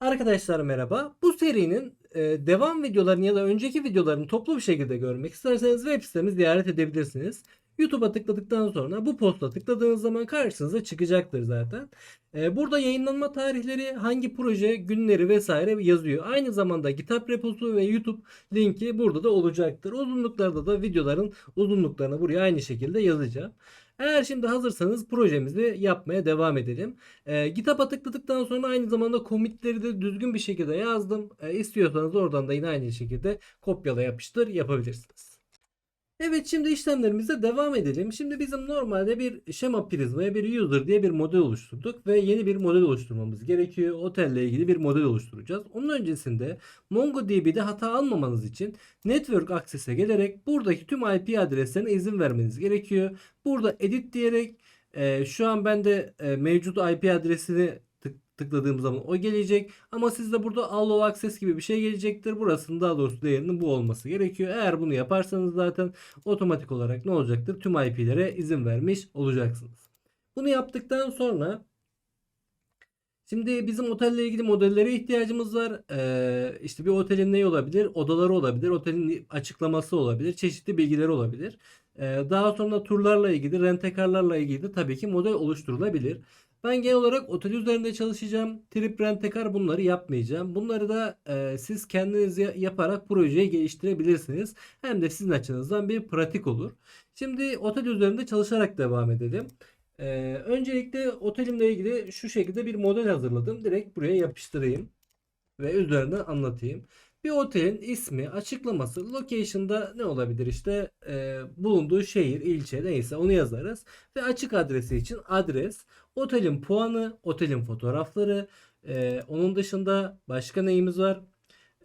Arkadaşlar merhaba. Bu serinin e, devam videolarını ya da önceki videolarını toplu bir şekilde görmek isterseniz web sitemizi ziyaret edebilirsiniz. YouTube'a tıkladıktan sonra bu posta tıkladığınız zaman karşınıza çıkacaktır zaten. E, burada yayınlanma tarihleri, hangi proje, günleri vesaire yazıyor. Aynı zamanda GitHub reposu ve YouTube linki burada da olacaktır. Uzunluklarda da videoların uzunluklarını buraya aynı şekilde yazacağım. Eğer şimdi hazırsanız projemizi yapmaya devam edelim. E, GitHub'a tıkladıktan sonra aynı zamanda commitleri de düzgün bir şekilde yazdım. E, istiyorsanız oradan da yine aynı şekilde kopyala yapıştır yapabilirsiniz. Evet şimdi işlemlerimize devam edelim. Şimdi bizim normalde bir şema prizmaya bir user diye bir model oluşturduk ve yeni bir model oluşturmamız gerekiyor. Otelle ilgili bir model oluşturacağız. Onun öncesinde MongoDB'de hata almamanız için Network Access'e gelerek buradaki tüm IP adreslerine izin vermeniz gerekiyor. Burada edit diyerek e, şu an bende e, mevcut IP adresini tıkladığım zaman o gelecek. Ama sizde burada allow access gibi bir şey gelecektir. Burasının daha doğrusu değerinin bu olması gerekiyor. Eğer bunu yaparsanız zaten otomatik olarak ne olacaktır? Tüm IP'lere izin vermiş olacaksınız. Bunu yaptıktan sonra Şimdi bizim otelle ilgili modellere ihtiyacımız var. Ee, işte bir otelin ne olabilir? Odaları olabilir. Otelin açıklaması olabilir. Çeşitli bilgileri olabilir. Ee, daha sonra turlarla ilgili, rentekarlarla ilgili de tabii ki model oluşturulabilir. Ben genel olarak otel üzerinde çalışacağım. Trip rentekar bunları yapmayacağım. Bunları da e, siz kendiniz ya- yaparak projeyi geliştirebilirsiniz. Hem de sizin açınızdan bir pratik olur. Şimdi otel üzerinde çalışarak devam edelim. Ee, öncelikle otelimle ilgili şu şekilde bir model hazırladım. Direkt buraya yapıştırayım ve üzerine anlatayım. Bir otelin ismi, açıklaması, location'da ne olabilir işte e, bulunduğu şehir, ilçe neyse onu yazarız. Ve açık adresi için adres, otelin puanı, otelin fotoğrafları, e, onun dışında başka neyimiz var?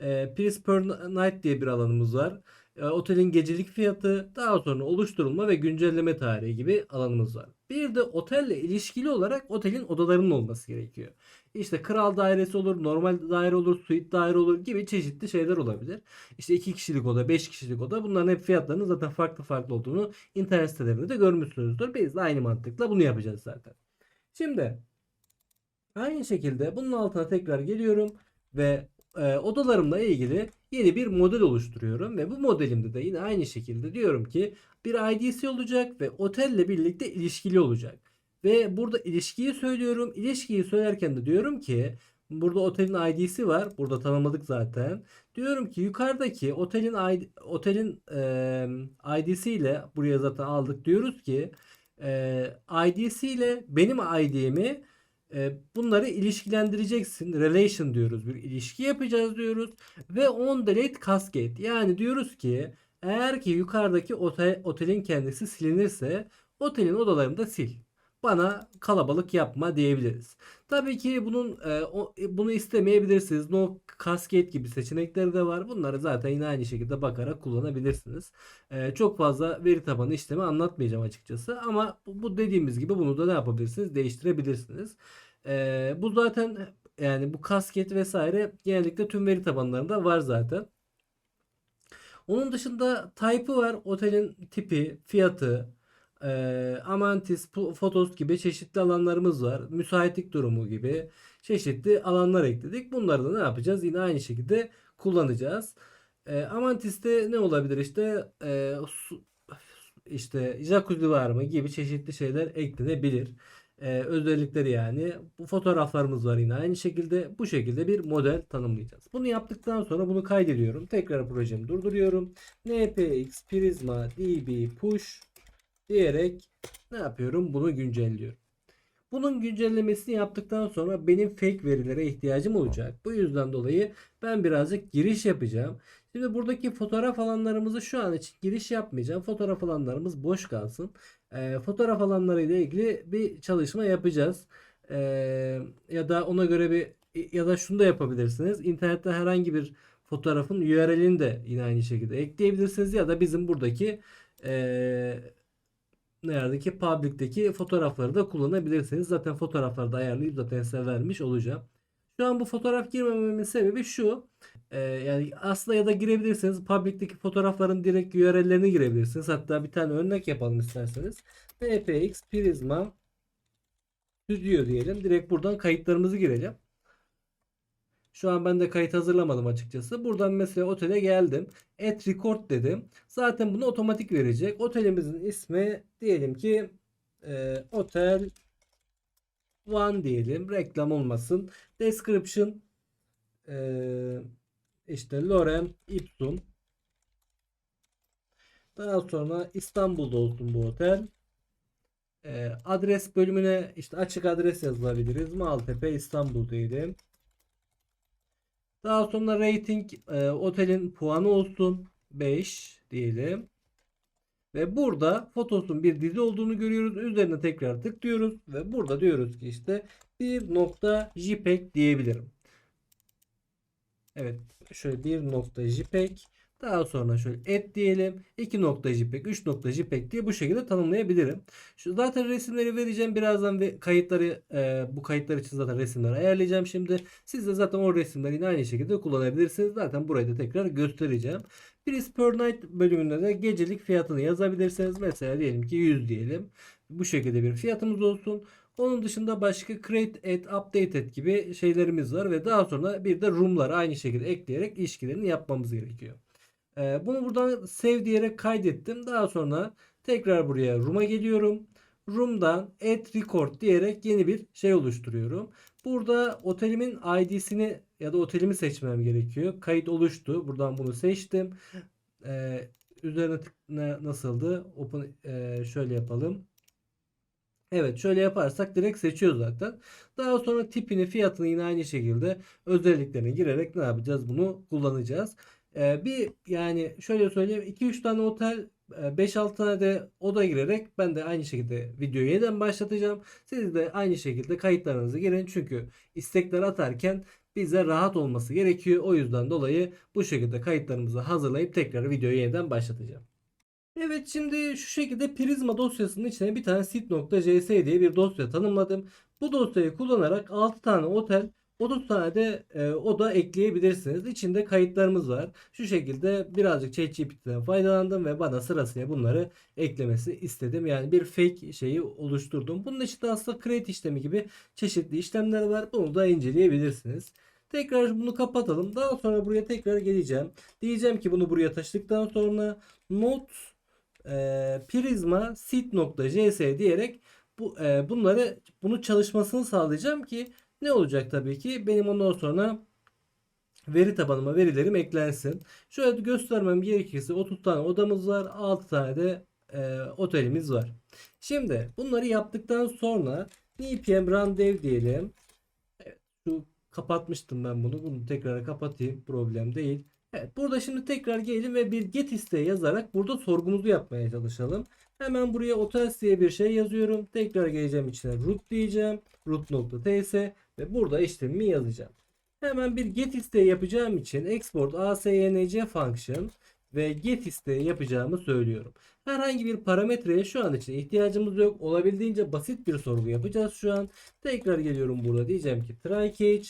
E, Price per night diye bir alanımız var. E, otelin gecelik fiyatı, daha sonra oluşturulma ve güncelleme tarihi gibi alanımız var. Bir de otelle ilişkili olarak otelin odalarının olması gerekiyor. İşte kral dairesi olur, normal daire olur, suite daire olur gibi çeşitli şeyler olabilir. İşte 2 kişilik oda, 5 kişilik oda bunların hep fiyatlarının zaten farklı farklı olduğunu internet sitelerinde de görmüşsünüzdür. Biz de aynı mantıkla bunu yapacağız zaten. Şimdi aynı şekilde bunun altına tekrar geliyorum ve e, odalarımla ilgili yeni bir model oluşturuyorum ve bu modelimde de yine aynı şekilde diyorum ki bir ID'si olacak ve otelle birlikte ilişkili olacak. Ve burada ilişkiyi söylüyorum. İlişkiyi söylerken de diyorum ki burada otelin ID'si var. Burada tanımladık zaten. Diyorum ki yukarıdaki otelin otelin e, ID'si ile buraya zaten aldık. Diyoruz ki e, ID'si ile benim ID'mi e, bunları ilişkilendireceksin. Relation diyoruz. Bir ilişki yapacağız diyoruz. Ve on delete cascade. Yani diyoruz ki eğer ki yukarıdaki otel, otelin kendisi silinirse otelin odalarını da sil. Bana kalabalık yapma diyebiliriz. Tabii ki bunun e, o- e, bunu istemeyebilirsiniz. No cascade gibi seçenekleri de var. Bunları zaten yine aynı şekilde bakarak kullanabilirsiniz. E, çok fazla veri tabanı işlemi anlatmayacağım açıkçası. Ama bu dediğimiz gibi bunu da ne yapabilirsiniz? Değiştirebilirsiniz. E, bu zaten yani bu cascade vesaire genellikle tüm veri tabanlarında var zaten. Onun dışında type'ı var. Otelin tipi, fiyatı, e, Amantis, Photos gibi çeşitli alanlarımız var. Müsaitlik durumu gibi çeşitli alanlar ekledik. Bunları da ne yapacağız? Yine aynı şekilde kullanacağız. E, Amantis'te ne olabilir işte e, su- işte jacuzzi var mı gibi çeşitli şeyler eklenebilir. E, özellikleri yani. Bu fotoğraflarımız var yine aynı şekilde. Bu şekilde bir model tanımlayacağız. Bunu yaptıktan sonra bunu kaydediyorum. Tekrar projemi durduruyorum. npx prisma db push diyerek ne yapıyorum? Bunu güncelliyorum. Bunun güncellemesini yaptıktan sonra benim fake verilere ihtiyacım olacak. Bu yüzden dolayı ben birazcık giriş yapacağım. Şimdi buradaki fotoğraf alanlarımızı şu an için giriş yapmayacağım. Fotoğraf alanlarımız boş kalsın. Ee, fotoğraf alanları ile ilgili bir çalışma yapacağız. Ee, ya da ona göre bir ya da şunu da yapabilirsiniz. İnternette herhangi bir fotoğrafın URL'ini de yine aynı şekilde ekleyebilirsiniz ya da bizim buradaki eee neredeki public'teki fotoğrafları da kullanabilirsiniz. Zaten fotoğrafları da ayarlayıp zaten size vermiş olacağım. Şu an bu fotoğraf girmememin sebebi şu. Ee, yani aslında ya da girebilirsiniz. Public'teki fotoğrafların direkt URL'lerini girebilirsiniz. Hatta bir tane örnek yapalım isterseniz. PPX Prisma Studio diyelim. Direkt buradan kayıtlarımızı gireceğim. Şu an ben de kayıt hazırlamadım açıkçası. Buradan mesela otele geldim. Et record dedim. Zaten bunu otomatik verecek. Otelimizin ismi diyelim ki e, otel one diyelim. Reklam olmasın. Description e, işte Lorem Ipsum. Daha sonra İstanbul'da olsun bu otel. E, adres bölümüne işte açık adres yazılabiliriz. Maltepe İstanbul diyelim. Daha sonra rating e, otelin puanı olsun 5 diyelim. Ve burada fotosun bir dizi olduğunu görüyoruz. Üzerine tekrar tıklıyoruz ve burada diyoruz ki işte bir nokta JPEG diyebilirim. Evet şöyle bir nokta JPEG daha sonra şöyle et diyelim. 2 nokta JPEG, 3 nokta JPEG diye bu şekilde tanımlayabilirim. Şu zaten resimleri vereceğim birazdan ve kayıtları e, bu kayıtlar için zaten resimleri ayarlayacağım şimdi. Siz de zaten o resimleri yine aynı şekilde kullanabilirsiniz. Zaten burayı da tekrar göstereceğim. Price per night bölümünde de gecelik fiyatını yazabilirsiniz. Mesela diyelim ki 100 diyelim. Bu şekilde bir fiyatımız olsun. Onun dışında başka create et, update et gibi şeylerimiz var ve daha sonra bir de room'ları aynı şekilde ekleyerek ilişkilerini yapmamız gerekiyor. Ee, bunu buradan save diyerek kaydettim. Daha sonra tekrar buraya room'a geliyorum. Room'dan add record diyerek yeni bir şey oluşturuyorum. Burada otelimin ID'sini ya da otelimi seçmem gerekiyor. Kayıt oluştu. Buradan bunu seçtim. Ee, üzerine nasıldı? Open ee, şöyle yapalım. Evet şöyle yaparsak direkt seçiyor zaten. Daha sonra tipini fiyatını yine aynı şekilde özelliklerine girerek ne yapacağız? Bunu kullanacağız. Ee, bir yani şöyle söyleyeyim 2-3 tane otel 5-6 tane de oda girerek ben de aynı şekilde videoyu yeniden başlatacağım. Siz de aynı şekilde kayıtlarınızı girin. Çünkü istekler atarken bize rahat olması gerekiyor. O yüzden dolayı bu şekilde kayıtlarımızı hazırlayıp tekrar videoyu yeniden başlatacağım. Evet şimdi şu şekilde Prisma dosyasının içine bir tane sit.js diye bir dosya tanımladım. Bu dosyayı kullanarak 6 tane otel 30 tane de e, oda ekleyebilirsiniz. İçinde kayıtlarımız var. Şu şekilde birazcık ChatGPT'den faydalandım ve bana sırasıyla bunları eklemesi istedim. Yani bir fake şeyi oluşturdum. Bunun içinde aslında create işlemi gibi çeşitli işlemler var. Bunu da inceleyebilirsiniz. Tekrar bunu kapatalım. Daha sonra buraya tekrar geleceğim. Diyeceğim ki bunu buraya taşıdıktan sonra not e, prisma sit.js diyerek bu e, bunları bunu çalışmasını sağlayacağım ki ne olacak tabii ki benim ondan sonra veri tabanıma verilerim eklensin. Şöyle göstermem gerekirse 30 tane odamız var. 6 tane de e, otelimiz var. Şimdi bunları yaptıktan sonra npm run dev diyelim. Evet, şu kapatmıştım ben bunu. Bunu tekrar kapatayım. Problem değil. Evet, burada şimdi tekrar gelelim ve bir get isteği yazarak burada sorgumuzu yapmaya çalışalım. Hemen buraya otels diye bir şey yazıyorum. Tekrar geleceğim içine root diyeceğim. root.ts ve burada işlemimi yazacağım. Hemen bir get isteği yapacağım için export async function ve get isteği yapacağımı söylüyorum. Herhangi bir parametreye şu an için ihtiyacımız yok. Olabildiğince basit bir sorgu yapacağız şu an. Tekrar geliyorum burada diyeceğim ki try catch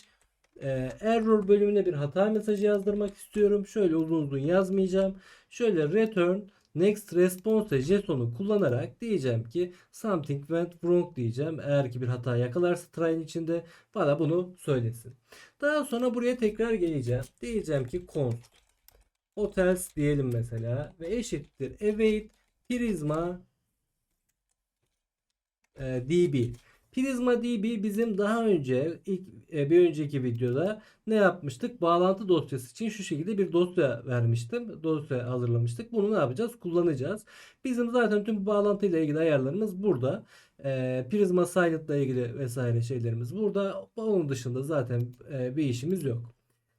e, error bölümüne bir hata mesajı yazdırmak istiyorum. Şöyle uzun uzun yazmayacağım. Şöyle return next response jetonu kullanarak diyeceğim ki something went wrong diyeceğim. Eğer ki bir hata yakalarsa try'in içinde bana bunu söylesin. Daha sonra buraya tekrar geleceğim. Diyeceğim ki const hotels diyelim mesela ve eşittir await prisma e, db. Prisma DB bizim daha önce ilk e, bir önceki videoda ne yapmıştık? Bağlantı dosyası için şu şekilde bir dosya vermiştim. Dosya hazırlamıştık. Bunu ne yapacağız? Kullanacağız. Bizim zaten tüm bağlantı ile ilgili ayarlarımız burada. E, Prisma Silent ile ilgili vesaire şeylerimiz burada. Onun dışında zaten e, bir işimiz yok.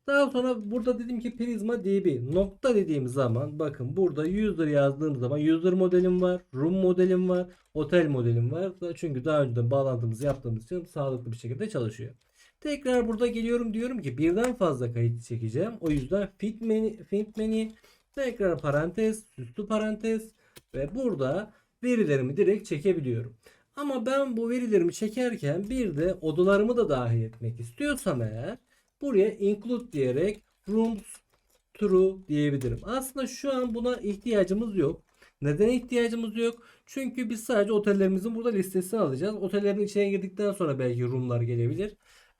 Daha sonra burada dedim ki Prisma DB nokta dediğim zaman bakın burada user yazdığım zaman user modelim var, room modelim var, otel modelim var. Çünkü daha önceden bağlantımızı yaptığımız için sağlıklı bir şekilde çalışıyor. Tekrar burada geliyorum diyorum ki birden fazla kayıt çekeceğim. O yüzden fit menü, fit menü tekrar parantez, süslü parantez ve burada verilerimi direkt çekebiliyorum. Ama ben bu verilerimi çekerken bir de odalarımı da dahil etmek istiyorsam eğer buraya include diyerek rooms true diyebilirim. Aslında şu an buna ihtiyacımız yok. Neden ihtiyacımız yok? Çünkü biz sadece otellerimizin burada listesini alacağız. Otellerin içine girdikten sonra belki roomlar gelebilir.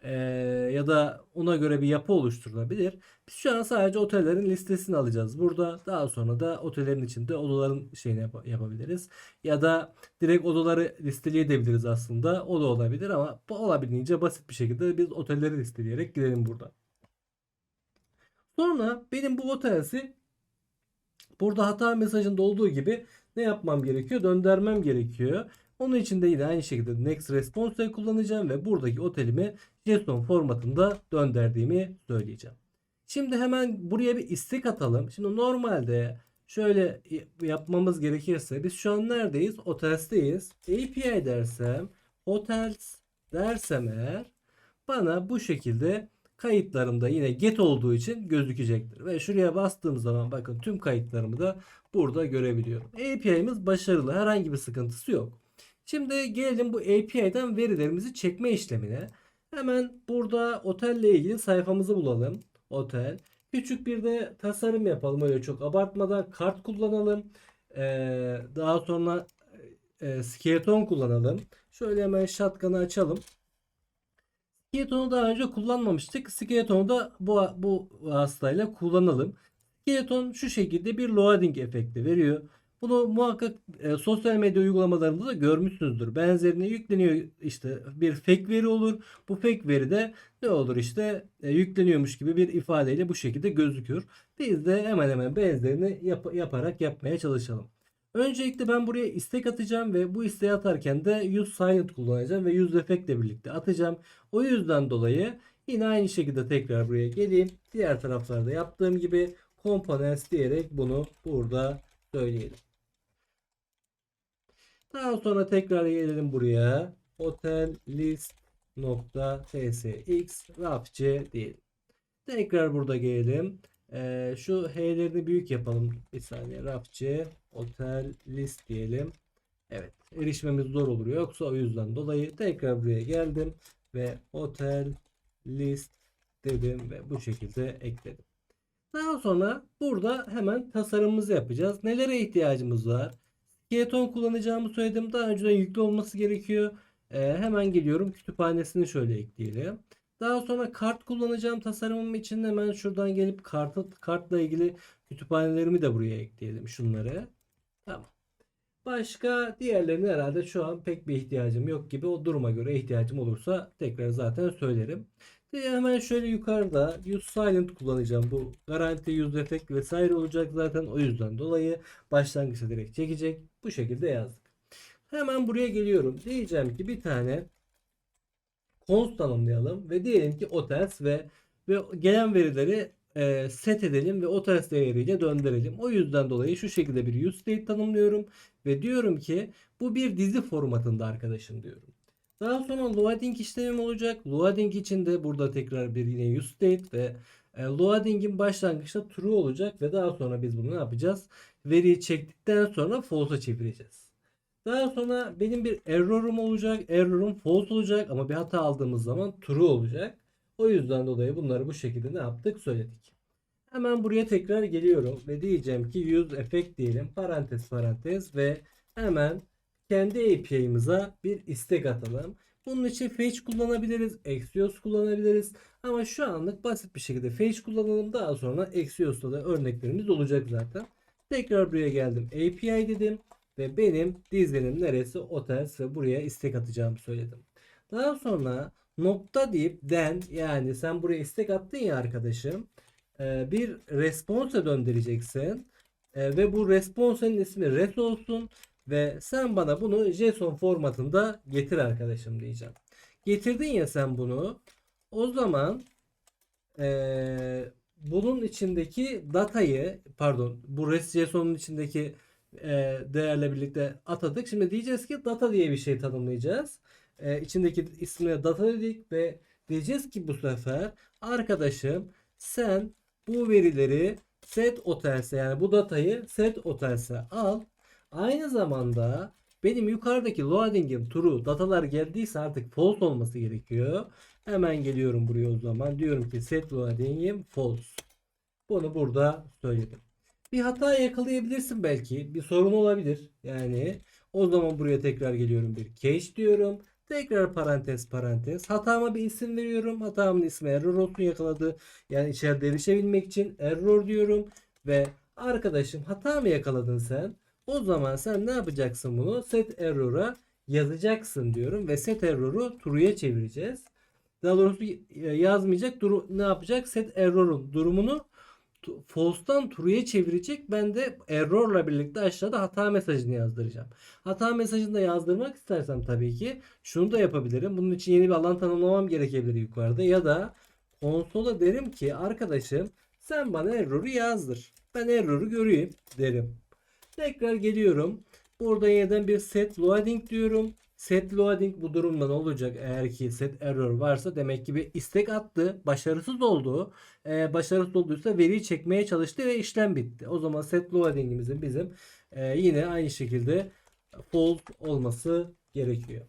Ee, ya da ona göre bir yapı oluşturulabilir. Biz şu an sadece otellerin listesini alacağız. Burada daha sonra da otellerin içinde odaların şeyini yap- yapabiliriz. Ya da direkt odaları listeleyebiliriz aslında. O da olabilir ama bu olabildiğince basit bir şekilde biz otelleri listeleyerek gidelim burada. Sonra benim bu otelse burada hata mesajında olduğu gibi ne yapmam gerekiyor? Döndürmem gerekiyor. Onun için de yine aynı şekilde next response'ı kullanacağım ve buradaki otelimi JSON formatında döndürdüğümü söyleyeceğim. Şimdi hemen buraya bir istek atalım. Şimdi normalde şöyle yapmamız gerekirse biz şu an neredeyiz? Otels'teyiz. API dersem hotels dersem eğer bana bu şekilde kayıtlarımda yine get olduğu için gözükecektir. Ve şuraya bastığım zaman bakın tüm kayıtlarımı da burada görebiliyorum. API'miz başarılı. Herhangi bir sıkıntısı yok. Şimdi gelelim bu API'den verilerimizi çekme işlemine. Hemen burada otelle ilgili sayfamızı bulalım. Otel. Küçük bir de tasarım yapalım. Öyle çok abartmadan kart kullanalım. Ee, daha sonra e, skeleton kullanalım. Şöyle hemen shotgun'ı açalım. Skeleton'u daha önce kullanmamıştık. Skeleton'u da bu, bu hastayla kullanalım. Skeleton şu şekilde bir loading efekti veriyor. Bunu muhakkak e, sosyal medya uygulamalarında da görmüşsünüzdür. Benzerini yükleniyor işte bir fake veri olur. Bu fake veri de ne olur işte e, yükleniyormuş gibi bir ifadeyle bu şekilde gözüküyor. Biz de hemen hemen benzerini yap- yaparak yapmaya çalışalım. Öncelikle ben buraya istek atacağım ve bu isteği atarken de use silent kullanacağım ve use effect ile birlikte atacağım. O yüzden dolayı yine aynı şekilde tekrar buraya geleyim. Diğer taraflarda yaptığım gibi components diyerek bunu burada söyleyelim. Daha sonra tekrar gelelim buraya. Hotel list nokta tsx rafc diyelim. Tekrar burada gelelim. Ee, şu H'lerini büyük yapalım. Bir saniye. Rafc hotel list diyelim. Evet. Erişmemiz zor olur. Yoksa o yüzden dolayı tekrar buraya geldim ve hotel list dedim ve bu şekilde ekledim. Daha sonra burada hemen tasarımımızı yapacağız. Nelere ihtiyacımız var? Skeleton kullanacağımı söyledim. Daha önceden yüklü olması gerekiyor. Ee, hemen geliyorum. Kütüphanesini şöyle ekleyelim. Daha sonra kart kullanacağım tasarımım için hemen şuradan gelip kartı, kartla ilgili kütüphanelerimi de buraya ekleyelim şunları. Tamam. Başka diğerlerine herhalde şu an pek bir ihtiyacım yok gibi. O duruma göre ihtiyacım olursa tekrar zaten söylerim. Hemen şöyle yukarıda use silent kullanacağım. Bu garanti use effect vesaire olacak zaten. O yüzden dolayı başlangıçta direkt çekecek. Bu şekilde yazdık. Hemen buraya geliyorum. Diyeceğim ki bir tane cons tanımlayalım ve diyelim ki otels ve ve gelen verileri e, set edelim ve otels değeriyle döndürelim. O yüzden dolayı şu şekilde bir use state tanımlıyorum ve diyorum ki bu bir dizi formatında arkadaşım diyorum. Daha sonra loading işlemim olacak. Loading için de burada tekrar bir yine use state ve e, loading'in başlangıçta true olacak ve daha sonra biz bunu ne yapacağız? Veriyi çektikten sonra false'a çevireceğiz. Daha sonra benim bir error'um olacak. Error'um false olacak ama bir hata aldığımız zaman true olacak. O yüzden dolayı bunları bu şekilde ne yaptık söyledik. Hemen buraya tekrar geliyorum ve diyeceğim ki use effect diyelim. Parantez parantez ve hemen kendi API'miza bir istek atalım. Bunun için fetch kullanabiliriz. Axios kullanabiliriz. Ama şu anlık basit bir şekilde fetch kullanalım. Daha sonra Axios'ta da örneklerimiz olacak zaten. Tekrar buraya geldim. API dedim. Ve benim dizilim neresi? Otels ve buraya istek atacağımı söyledim. Daha sonra nokta deyip den yani sen buraya istek attın ya arkadaşım. e, Bir response döndüreceksin. E, Ve bu response'ın ismi res olsun. Ve sen bana bunu JSON formatında getir arkadaşım diyeceğim. Getirdin ya sen bunu. O zaman eee, bunun içindeki datayı pardon bu REST JSON'un içindeki eee, değerle birlikte atadık. Şimdi diyeceğiz ki data diye bir şey tanımlayacağız. Eee içindeki ismine data dedik ve diyeceğiz ki bu sefer arkadaşım sen bu verileri set otelse yani bu datayı set otelse al Aynı zamanda benim yukarıdaki loading'im true datalar geldiyse artık false olması gerekiyor. Hemen geliyorum buraya o zaman. Diyorum ki set loading'im false. Bunu burada söyledim. Bir hata yakalayabilirsin belki. Bir sorun olabilir. Yani o zaman buraya tekrar geliyorum. Bir cache diyorum. Tekrar parantez parantez. Hatama bir isim veriyorum. Hatamın ismi error olsun yakaladı. Yani içeride erişebilmek için error diyorum. Ve arkadaşım hata mı yakaladın sen? O zaman sen ne yapacaksın bunu? Set error'a yazacaksın diyorum. Ve set error'u true'ya çevireceğiz. Daha doğrusu yazmayacak. Duru, ne yapacak? Set error'un durumunu false'tan true'ye çevirecek. Ben de error'la birlikte aşağıda hata mesajını yazdıracağım. Hata mesajını da yazdırmak istersem tabii ki şunu da yapabilirim. Bunun için yeni bir alan tanımlamam gerekebilir yukarıda. Ya da konsola derim ki arkadaşım sen bana error'u yazdır. Ben error'u göreyim derim. Tekrar geliyorum. Burada yeniden bir set loading diyorum. Set loading bu durumda ne olacak? Eğer ki set error varsa demek ki bir istek attı. Başarısız oldu. Ee, başarısız olduysa veriyi çekmeye çalıştı ve işlem bitti. O zaman set loading'imizin bizim e, yine aynı şekilde false olması gerekiyor.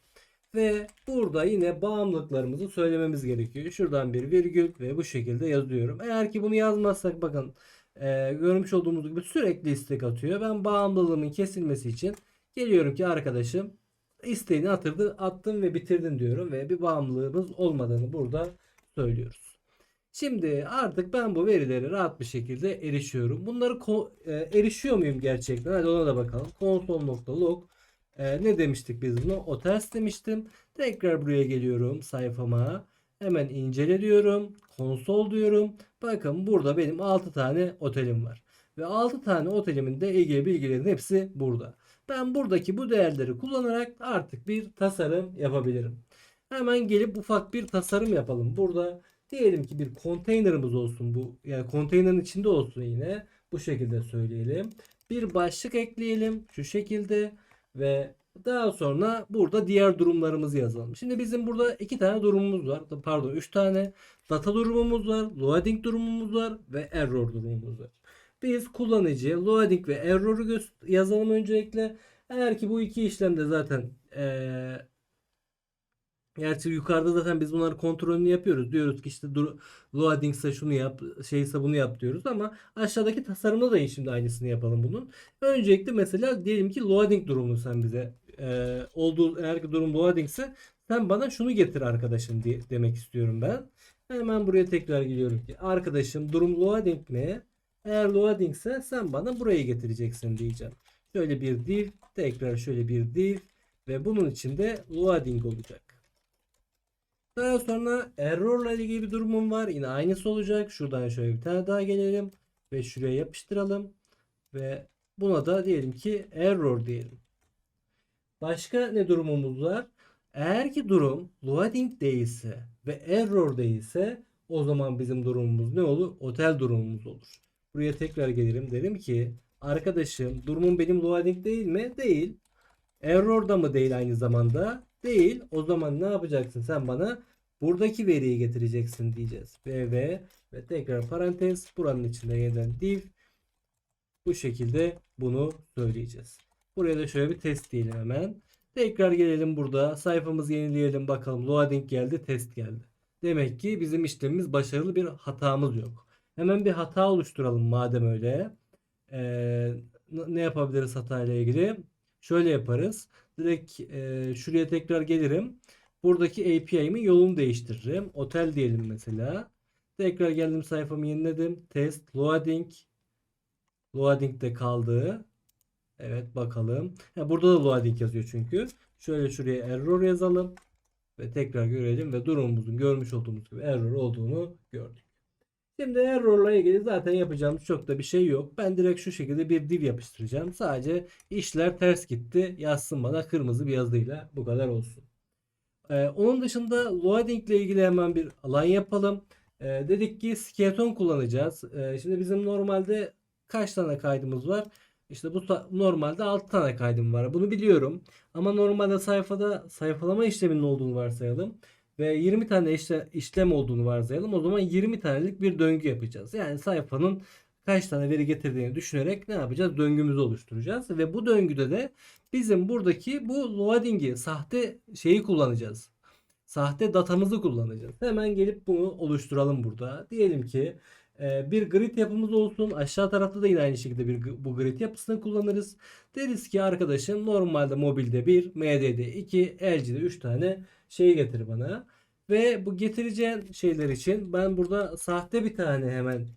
Ve burada yine bağımlılıklarımızı söylememiz gerekiyor. Şuradan bir virgül ve bu şekilde yazıyorum. Eğer ki bunu yazmazsak bakın e, görmüş olduğumuz gibi sürekli istek atıyor. Ben bağımlılığımın kesilmesi için geliyorum ki arkadaşım isteğini atırdı, attın ve bitirdin diyorum ve bir bağımlılığımız olmadığını burada söylüyoruz. Şimdi artık ben bu verilere rahat bir şekilde erişiyorum. Bunları e, erişiyor muyum gerçekten? Hadi ona da bakalım. Console.log e, ne demiştik biz buna? Otels demiştim. Tekrar buraya geliyorum sayfama. Hemen incele diyorum. Konsol diyorum. Bakın burada benim 6 tane otelim var. Ve 6 tane otelimin de ilgili bilgilerin hepsi burada. Ben buradaki bu değerleri kullanarak artık bir tasarım yapabilirim. Hemen gelip ufak bir tasarım yapalım. Burada diyelim ki bir konteynerimiz olsun bu. Yani konteynerin içinde olsun yine. Bu şekilde söyleyelim. Bir başlık ekleyelim. Şu şekilde. Ve daha sonra burada diğer durumlarımızı yazalım. Şimdi bizim burada iki tane durumumuz var. Pardon üç tane. Data durumumuz var. Loading durumumuz var. Ve error durumumuz var. Biz kullanıcıya loading ve error'u yazalım öncelikle. Eğer ki bu iki işlemde zaten eee Gerçi yukarıda zaten biz bunları kontrolünü yapıyoruz. Diyoruz ki işte dur, loading ise şunu yap, şeyse bunu yap diyoruz ama aşağıdaki tasarımda da şimdi aynısını yapalım bunun. Öncelikle mesela diyelim ki loading durumunu sen bize e, olduğu eğer ki durum loading ise sen bana şunu getir arkadaşım diye demek istiyorum ben. Hemen buraya tekrar geliyorum ki arkadaşım durum loading mi? Eğer loading ise sen bana burayı getireceksin diyeceğim. Şöyle bir div, tekrar şöyle bir div ve bunun içinde loading olacak. Daha sonra errorla ilgili bir durumum var. Yine aynısı olacak. Şuradan şöyle bir tane daha gelelim. Ve şuraya yapıştıralım. Ve buna da diyelim ki error diyelim. Başka ne durumumuz var? Eğer ki durum loading değilse ve error değilse o zaman bizim durumumuz ne olur? Otel durumumuz olur. Buraya tekrar gelirim. Derim ki arkadaşım durumum benim loading değil mi? Değil. Error da mı değil aynı zamanda? Değil. O zaman ne yapacaksın? Sen bana buradaki veriyi getireceksin diyeceğiz. BV ve tekrar parantez buranın içinde yeniden div bu şekilde bunu söyleyeceğiz. Buraya da şöyle bir test diyelim hemen. Tekrar gelelim burada. Sayfamızı yenileyelim bakalım. Loading geldi, test geldi. Demek ki bizim işlemimiz başarılı bir hatamız yok. Hemen bir hata oluşturalım madem öyle. Ee, ne yapabiliriz hata ile ilgili? Şöyle yaparız. Direkt e, şuraya tekrar gelirim. Buradaki API'min yolunu değiştiririm. Otel diyelim mesela. Tekrar geldim sayfamı yeniledim. Test, loading. Loading'de kaldı. Evet bakalım. Ha, burada da loading yazıyor çünkü. Şöyle şuraya error yazalım. Ve tekrar görelim ve durumumuzun görmüş olduğumuz gibi error olduğunu gördük. Şimdi error'la ilgili zaten yapacağımız çok da bir şey yok. Ben direkt şu şekilde bir div yapıştıracağım. Sadece işler ters gitti. Yazsın bana kırmızı bir yazıyla bu kadar olsun. Ee, onun dışında loading ile ilgili hemen bir alan yapalım. Ee, dedik ki skeleton kullanacağız. Ee, şimdi bizim normalde kaç tane kaydımız var? İşte bu normalde 6 tane kaydım var. Bunu biliyorum. Ama normalde sayfada sayfalama işleminin olduğunu varsayalım ve 20 tane işle- işlem olduğunu varsayalım. O zaman 20 tanelik bir döngü yapacağız. Yani sayfanın kaç tane veri getirdiğini düşünerek ne yapacağız? Döngümüzü oluşturacağız ve bu döngüde de bizim buradaki bu loading'i sahte şeyi kullanacağız. Sahte datamızı kullanacağız. Hemen gelip bunu oluşturalım burada. Diyelim ki bir grid yapımız olsun. Aşağı tarafta da yine aynı şekilde bir bu grid yapısını kullanırız. Deriz ki arkadaşım normalde mobilde 1, MD'de 2, LG'de 3 tane şeyi getir bana. Ve bu getireceğin şeyler için ben burada sahte bir tane hemen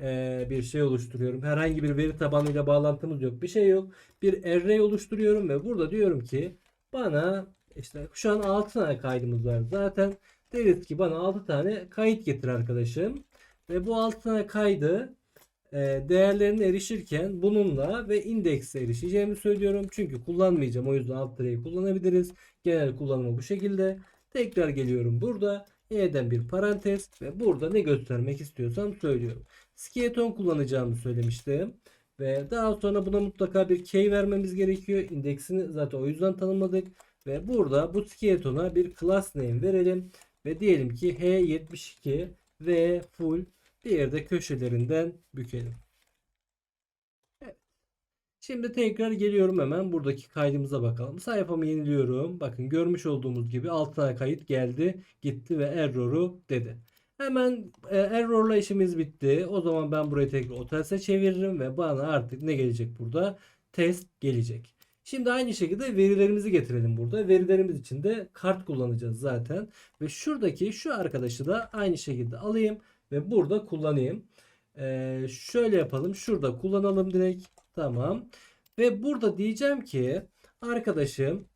e, bir şey oluşturuyorum. Herhangi bir veri tabanıyla bağlantımız yok. Bir şey yok. Bir array oluşturuyorum ve burada diyorum ki bana işte şu an 6 tane kaydımız var. Zaten deriz ki bana 6 tane kayıt getir arkadaşım. Ve bu 6 tane kaydı e, değerlerine erişirken bununla ve indekse erişeceğimi söylüyorum. Çünkü kullanmayacağım. O yüzden alt tireyi kullanabiliriz. Genel kullanımı bu şekilde. Tekrar geliyorum burada. Y'den bir parantez ve burada ne göstermek istiyorsam söylüyorum. Skeleton kullanacağımı söylemiştim. Ve daha sonra buna mutlaka bir key vermemiz gerekiyor. İndeksini zaten o yüzden tanımladık. Ve burada bu skeletona bir class name verelim. Ve diyelim ki H72 ve full bir yerde köşelerinden bükelim. Şimdi tekrar geliyorum hemen buradaki kaydımıza bakalım. Sayfamı yeniliyorum. Bakın görmüş olduğumuz gibi 6 tane kayıt geldi, gitti ve error'u dedi. Hemen e, error'la işimiz bitti. O zaman ben burayı tekrar otelse çeviririm ve bana artık ne gelecek burada? Test gelecek. Şimdi aynı şekilde verilerimizi getirelim burada. Verilerimiz için de kart kullanacağız zaten. Ve şuradaki şu arkadaşı da aynı şekilde alayım ve burada kullanayım. Ee, şöyle yapalım. Şurada kullanalım direkt. Tamam. Ve burada diyeceğim ki arkadaşım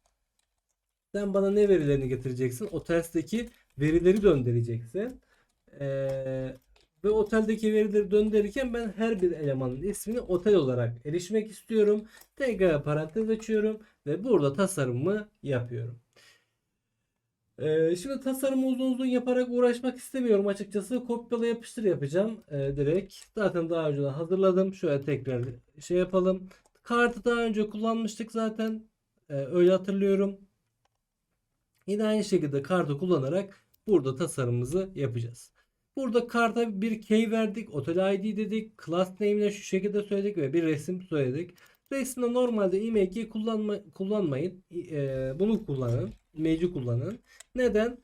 sen bana ne verilerini getireceksin? Otels'teki verileri döndüreceksin. Ee, ve oteldeki verileri döndürürken ben her bir elemanın ismini otel olarak erişmek istiyorum. Tekrar parantez açıyorum ve burada tasarımımı yapıyorum. Ee, şimdi tasarımı uzun uzun yaparak uğraşmak istemiyorum açıkçası. Kopyala yapıştır yapacağım ee, direkt. Zaten daha önce hazırladım. Şöyle tekrar şey yapalım. Kartı daha önce kullanmıştık zaten. Ee, öyle hatırlıyorum. Yine aynı şekilde kartı kullanarak burada tasarımımızı yapacağız. Burada karta bir key verdik. Otel ID dedik. Class name'ine şu şekilde söyledik ve bir resim söyledik. Resimde normalde imag'i kullanma, kullanmayın. E, bunu kullanın. Imag'i kullanın. Neden?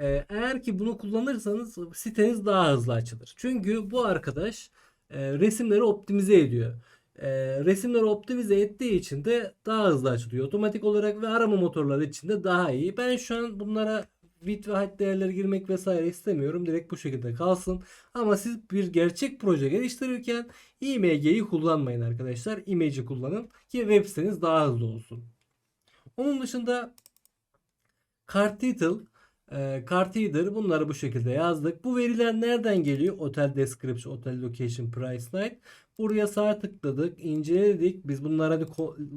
E, eğer ki bunu kullanırsanız siteniz daha hızlı açılır. Çünkü bu arkadaş e, resimleri optimize ediyor. E, resimleri optimize ettiği için de daha hızlı açılıyor otomatik olarak ve arama motorları için de daha iyi. Ben şu an bunlara bit ve height değerleri girmek vesaire istemiyorum. Direkt bu şekilde kalsın. Ama siz bir gerçek proje geliştirirken IMG'yi kullanmayın arkadaşlar. Image'i kullanın ki web siteniz daha hızlı olsun. Onun dışında cart title, e, cart header bunları bu şekilde yazdık. Bu veriler nereden geliyor? Otel description, otel location, price night. Buraya sağ tıkladık, inceledik. Biz bunlara bir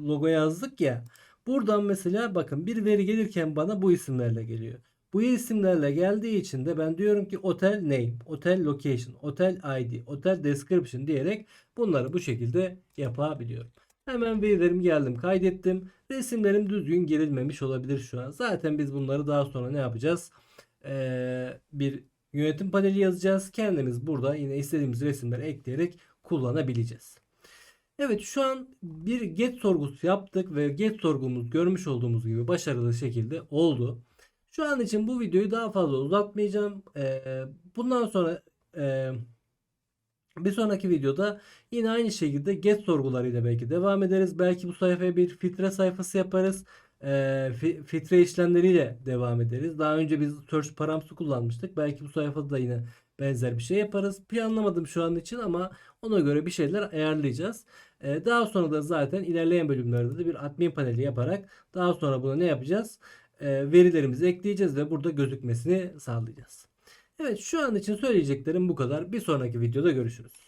logo yazdık ya. Buradan mesela bakın bir veri gelirken bana bu isimlerle geliyor. Bu isimlerle geldiği için de ben diyorum ki otel name, otel location, otel ID, otel description diyerek bunları bu şekilde yapabiliyorum. Hemen verilerimi geldim kaydettim. Resimlerim düzgün girilmemiş olabilir şu an. Zaten biz bunları daha sonra ne yapacağız? Ee, bir yönetim paneli yazacağız. Kendimiz burada yine istediğimiz resimleri ekleyerek kullanabileceğiz. Evet şu an bir get sorgusu yaptık ve get sorgumuz görmüş olduğumuz gibi başarılı şekilde oldu. Şu an için bu videoyu daha fazla uzatmayacağım. Ee, bundan sonra e, bir sonraki videoda yine aynı şekilde get sorgularıyla belki devam ederiz. Belki bu sayfaya bir filtre sayfası yaparız. E, filtre işlemleriyle devam ederiz. Daha önce biz search paramsı kullanmıştık. Belki bu sayfada da yine benzer bir şey yaparız. Planlamadım şu an için ama ona göre bir şeyler ayarlayacağız. E, daha sonra da zaten ilerleyen bölümlerde de bir admin paneli yaparak daha sonra bunu ne yapacağız? E, verilerimizi ekleyeceğiz ve burada gözükmesini sağlayacağız. Evet şu an için söyleyeceklerim bu kadar. Bir sonraki videoda görüşürüz.